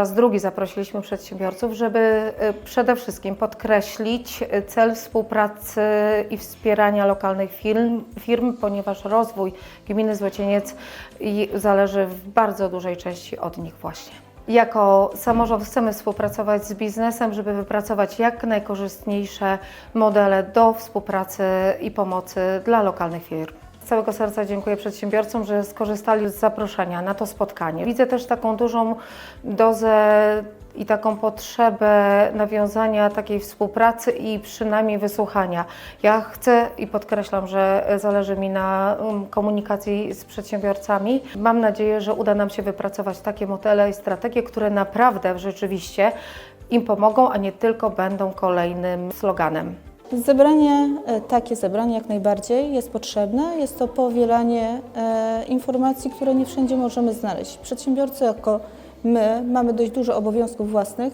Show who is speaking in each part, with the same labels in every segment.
Speaker 1: raz drugi zaprosiliśmy przedsiębiorców, żeby y, przede wszystkim podkreślić y, cel współpracy i wspierania lokalnych firm, firm ponieważ rozwój gminy Złocieniec zależy w bardzo dużej części od nich właśnie. Jako samorząd chcemy współpracować z biznesem, żeby wypracować jak najkorzystniejsze modele do współpracy i pomocy dla lokalnych firm. Całego serca dziękuję przedsiębiorcom, że skorzystali z zaproszenia na to spotkanie. Widzę też taką dużą dozę i taką potrzebę nawiązania takiej współpracy i przynajmniej wysłuchania. Ja chcę i podkreślam, że zależy mi na um, komunikacji z przedsiębiorcami. Mam nadzieję, że uda nam się wypracować takie modele i strategie, które naprawdę rzeczywiście im pomogą, a nie tylko będą kolejnym sloganem.
Speaker 2: Zebranie, e, takie zebranie jak najbardziej jest potrzebne. Jest to powielanie e, informacji, które nie wszędzie możemy znaleźć. Przedsiębiorcy jako my mamy dość dużo obowiązków własnych,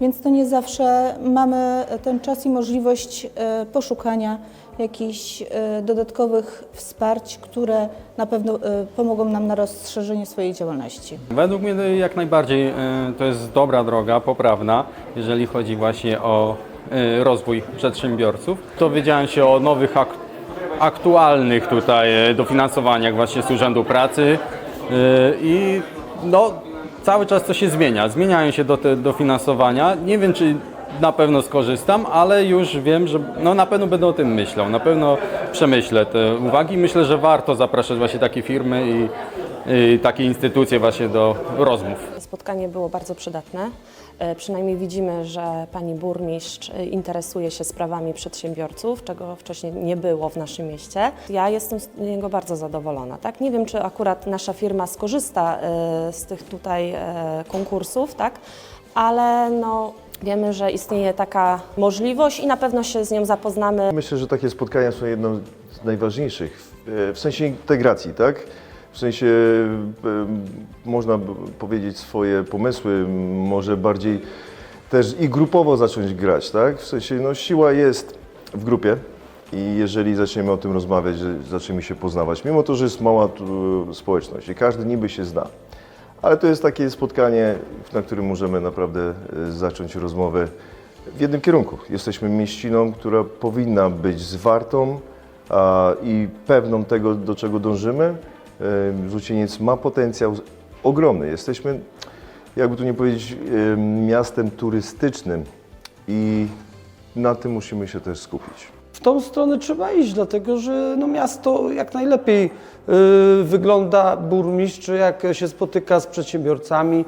Speaker 2: więc to nie zawsze mamy ten czas i możliwość e, poszukania jakichś e, dodatkowych wsparć, które na pewno e, pomogą nam na rozszerzenie swojej działalności.
Speaker 3: Według mnie jak najbardziej e, to jest dobra droga, poprawna, jeżeli chodzi właśnie o e, rozwój przedsiębiorców. Dowiedziałem się o nowych ak aktualnych tutaj e, dofinansowaniach właśnie z Urzędu Pracy e, i no cały czas to się zmienia. Zmieniają się do te dofinansowania. Nie wiem czy na pewno skorzystam, ale już wiem, że no na pewno będę o tym myślał. Na pewno przemyślę te uwagi. Myślę, że warto zapraszać właśnie takie firmy i, i takie instytucje właśnie do rozmów.
Speaker 4: Spotkanie było bardzo przydatne. E, Przynajmniej widzimy, że pani burmistrz e, interesuje się sprawami przedsiębiorców, czego wcześniej nie było w naszym mieście. Ja jestem z niego bardzo zadowolona. Tak? Nie wiem, czy akurat nasza firma skorzysta e, z tych tutaj konkursów, tak? ale no, wiemy, że istnieje taka możliwość i na pewno się z nią zapoznamy.
Speaker 5: Myślę, że takie spotkania są jedną z najważniejszych w sensie integracji, tak? W sensie e, można powiedzieć swoje pomysły, może bardziej też i grupowo zacząć grać, tak? W sensie no, siła jest w grupie i jeżeli zaczniemy o tym rozmawiać, zaczniemy się poznawać, mimo to, że jest mała społeczność i każdy niby się zna, ale to jest takie spotkanie, na którym możemy naprawdę e, zacząć rozmowę w jednym kierunku. Jesteśmy mieściną, która powinna być zwartą a, i pewną tego, do czego dążymy. Złocieniec ma potencjał ogromny. Jesteśmy, jakby tu nie powiedzieć, miastem turystycznym i na tym musimy się też skupić.
Speaker 6: W tą stronę trzeba iść, dlatego że no, miasto jak najlepiej y, wygląda burmistrz, jak się spotyka z przedsiębiorcami,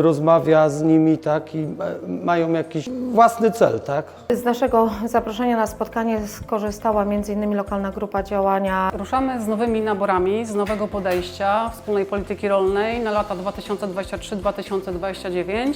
Speaker 6: rozmawia z nimi, tak, i mają jakiś własny cel, tak.
Speaker 1: Z naszego zaproszenia na spotkanie skorzystała m.in. lokalna grupa działania
Speaker 7: Ruszamy z nowymi naborami, z nowego podejścia wspólnej polityki rolnej na lata 2023-2029.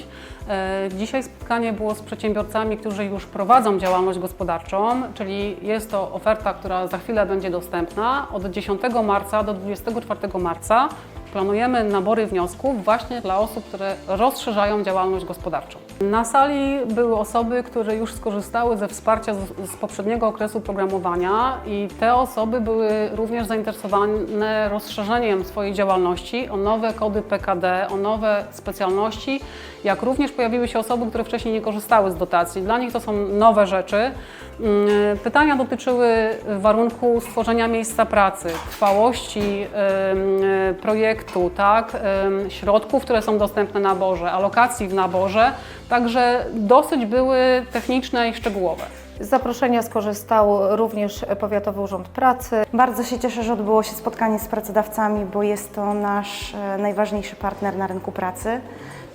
Speaker 7: E, Dzisiaj spotkanie było z przedsiębiorcami, którzy już prowadzą działalność gospodarczą, czyli jest to oferta, która za chwilę będzie dostępna. Od 10 marca do 24 marca planujemy nabory wniosków właśnie dla osób, które rozszerzają działalność gospodarczą. Na sali były osoby, które już skorzystały ze wsparcia z, z poprzedniego okresu programowania i te osoby były również zainteresowane rozszerzeniem swojej działalności o nowe kody PKD, o nowe specjalności, jak również pojawiły się osoby, które wcześniej nie korzystały z dotacji. Dla nich to są nowe rzeczy. Mm, Pytania dotyczyły warunku stworzenia miejsca pracy, trwałości e, projektu, tak, środków, które są dostępne na naborze, alokacji w naborze, także dosyć były techniczne i szczegółowe.
Speaker 1: Z zaproszenia skorzystał również Powiatowy Urząd Pracy.
Speaker 8: Bardzo się cieszę, że odbyło się spotkanie z pracodawcami, bo jest to nasz e, najważniejszy partner na rynku pracy.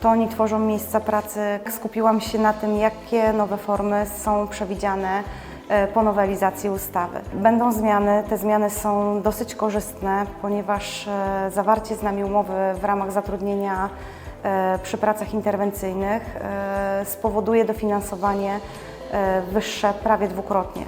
Speaker 8: To oni tworzą miejsca pracy. Skupiłam się na tym, jakie nowe formy są przewidziane po nowelizacji ustawy. Będą zmiany, te zmiany są dosyć korzystne, ponieważ e, zawarcie z nami umowy w ramach zatrudnienia e, przy pracach interwencyjnych e, spowoduje dofinansowanie e, wyższe prawie dwukrotnie.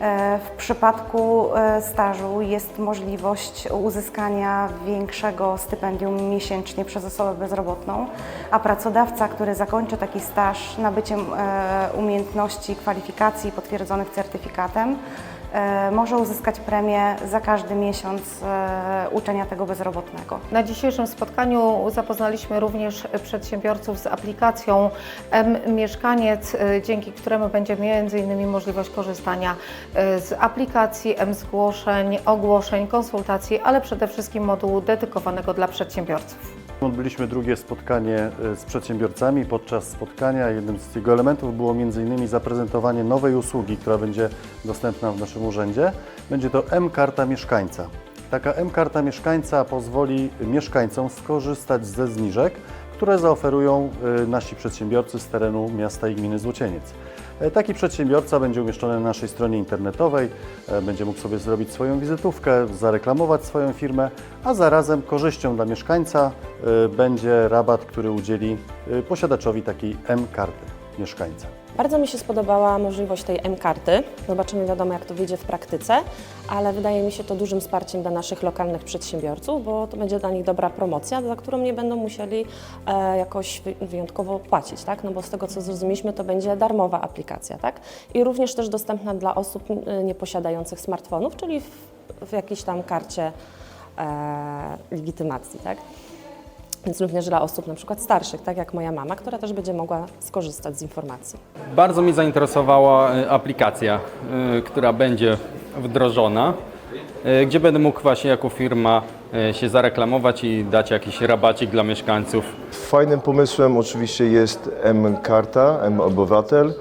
Speaker 8: E, W przypadku e, stażu jest możliwość uzyskania większego stypendium miesięcznie przez osobę bezrobotną, a pracodawca, który zakończy taki staż nabyciem e, umiejętności kwalifikacji potwierdzonych certyfikatem, może uzyskać premię za każdy miesiąc e, uczenia tego bezrobotnego.
Speaker 1: Na dzisiejszym spotkaniu zapoznaliśmy również przedsiębiorców z aplikacją M-Mieszkaniec, y, dzięki któremu będzie m.in. możliwość korzystania z aplikacji M-Zgłoszeń, ogłoszeń, konsultacji, ale przede wszystkim modułu dedykowanego dla przedsiębiorców.
Speaker 9: Odbyliśmy drugie spotkanie e, z przedsiębiorcami. Podczas spotkania jednym z jego elementów było m.in. zaprezentowanie nowej usługi, która będzie dostępna w naszym urzędzie. Będzie to M-Karta Mieszkańca. Taka M-Karta Mieszkańca pozwoli mieszkańcom skorzystać ze zniżek, które zaoferują e, nasi przedsiębiorcy z terenu miasta i gminy Złocieniec. E, Taki przedsiębiorca będzie umieszczony na naszej stronie internetowej, e, będzie mógł sobie zrobić swoją wizytówkę, zareklamować swoją firmę, a zarazem korzyścią dla mieszkańca e, będzie rabat, który udzieli posiadaczowi takiej M-karty mieszkańca.
Speaker 4: Bardzo mi się spodobała możliwość tej M-karty. Zobaczymy, wiadomo, jak to wyjdzie w praktyce, ale wydaje mi się to dużym wsparciem dla naszych lokalnych przedsiębiorców, bo to będzie dla nich dobra promocja, za którą nie będą musieli e, jakoś wy- wyjątkowo płacić, tak? No bo z tego, co zrozumieliśmy, to będzie darmowa aplikacja, tak? I również też dostępna dla osób e, nieposiadających smartfonów, czyli w, w jakiejś tam karcie e, legitymacji, tak? Więc również dla osób na przykład starszych, tak jak moja mama, która też będzie mogła skorzystać z informacji.
Speaker 3: Bardzo mnie zainteresowała e, aplikacja, e, która będzie wdrożona, e, gdzie będę mógł właśnie jako firma się zareklamować i dać jakiś rabacik dla mieszkańców.
Speaker 5: Fajnym pomysłem oczywiście jest M-Karta, M-Obywatel,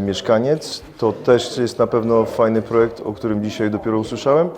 Speaker 5: Mieszkaniec. To też jest na pewno fajny projekt, o którym dzisiaj dopiero usłyszałem.